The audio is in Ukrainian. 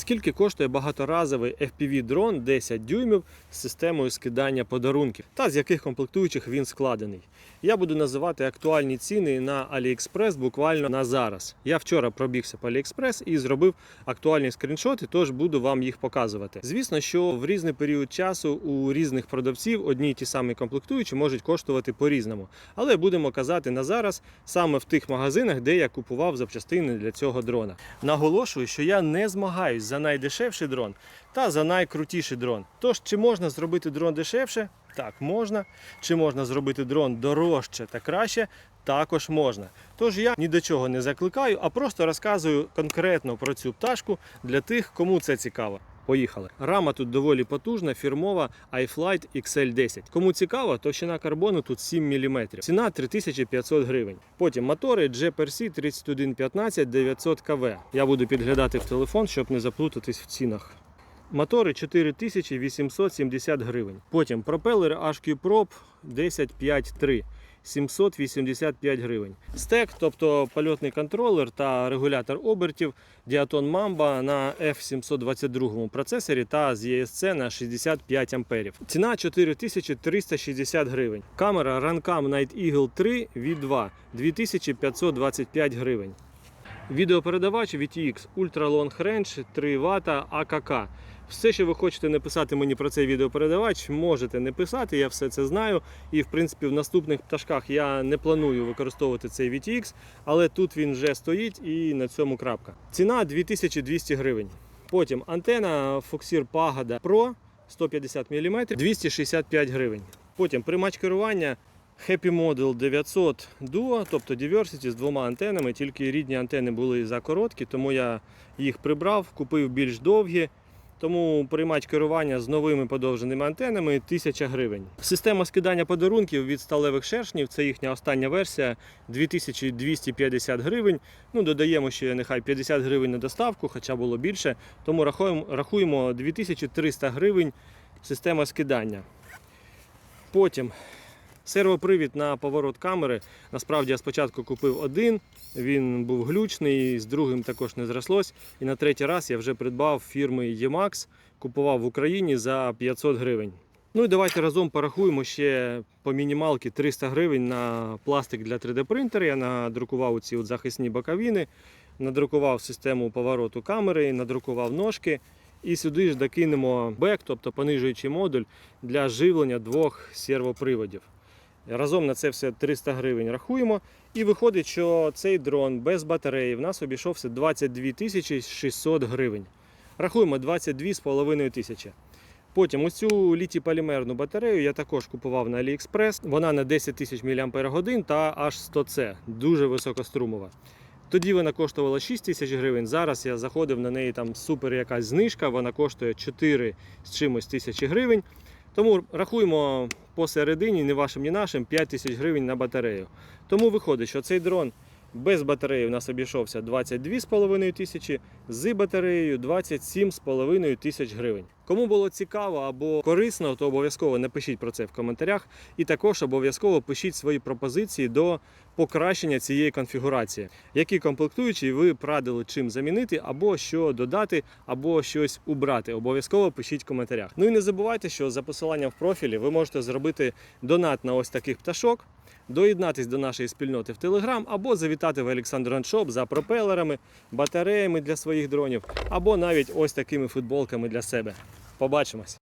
Скільки коштує багаторазовий FPV-дрон 10 дюймів з системою скидання подарунків та з яких комплектуючих він складений? Я буду називати актуальні ціни на AliExpress буквально на зараз. Я вчора пробігся по AliExpress і зробив актуальні скріншоти, тож буду вам їх показувати. Звісно, що в різний період часу у різних продавців одні й ті самі комплектуючі можуть коштувати по-різному. Але будемо казати на зараз саме в тих магазинах, де я купував запчастини для цього дрона. Наголошую, що я не змагаюсь за найдешевший дрон та за найкрутіший дрон. Тож, чи можна зробити дрон дешевше? Так, можна. Чи можна зробити дрон дорожче та краще? Також можна. Тож я ні до чого не закликаю, а просто розказую конкретно про цю пташку для тих, кому це цікаво. Поїхали. Рама тут доволі потужна, фірмова iFlight XL10. Кому цікаво, товщина карбону тут 7 мм. Ціна 3500 гривень. Потім мотори GPRC 3115 900 КВ. Я буду підглядати в телефон, щоб не заплутатись в цінах. Мотори 4870 гривень. Потім пропелери HQ Prop 1053. 785 гривень. Стек, тобто польотний контролер та регулятор обертів Діатон Мамба на F722 процесорі та з ESC на 65 амперів. Ціна 4360 гривень. Камера Runcam Night Eagle 3 V2 2525 гривень. Відеопередавач VTX Ultra Long Range 3 Вт АКК. Все, що ви хочете написати мені про цей відеопередавач, можете не писати, я все це знаю. І в принципі в наступних пташках я не планую використовувати цей VTX, але тут він вже стоїть і на цьому крапка. Ціна 2200 гривень. Потім антена Foxir Pagoda Pro 150 мм 265 гривень. Потім примач керування Happy Model 900 Duo, тобто Diversity з двома антенами, тільки рідні антени були закороткі, тому я їх прибрав, купив більш довгі. Тому приймач керування з новими подовженими антенами 1000 гривень. Система скидання подарунків від сталевих шершнів, це їхня остання версія 2250 гривень. Ну, додаємо ще нехай 50 гривень на доставку, хоча було більше. Тому рахуємо, рахуємо 2300 гривень система скидання. Потім сервопривід на поворот камери. Насправді я спочатку купив один, він був глючний, з другим також не зрослось. І на третій раз я вже придбав фірми Emax, купував в Україні за 500 гривень. Ну і давайте разом порахуємо ще по мінімалки 300 гривень на пластик для 3D принтера. Я надрукував ці от захисні боковини, надрукував систему повороту камери, надрукував ножки. І сюди ж докинемо бек, тобто понижуючий модуль для живлення двох сервоприводів. Разом на це все 300 гривень рахуємо. І виходить, що цей дрон без батареї в нас обійшовся 22 тисячі 600 гривень. Рахуємо 22,5 тисячі. Потім ось цю літій-полімерну батарею я також купував на AliExpress. Вона на 10 тисяч мАч та аж 100C, дуже високострумова. Тоді вона коштувала 6 тисяч гривень. Зараз я заходив на неї там супер якась знижка, вона коштує 4 з чимось тисячі гривень. Тому рахуємо посередині, не вашим, ні нашим, 5 тисяч гривень на батарею. Тому виходить, що цей дрон без батареї у нас обійшовся 22,5 тисячі, з батареєю 27,5 тисяч гривень. Кому було цікаво або корисно, то обов'язково напишіть про це в коментарях. І також обов'язково пишіть свої пропозиції до покращення цієї конфігурації. Які комплектуючі ви б радили чим замінити, або що додати, або щось убрати. Обов'язково пишіть в коментарях. Ну і не забувайте, що за посиланням в профілі ви можете зробити донат на ось таких пташок. Доєднатись до нашої спільноти в Telegram або завітати в Олександр Шоп за пропелерами, батареями для своїх дронів, або навіть ось такими футболками для себе. Побачимось!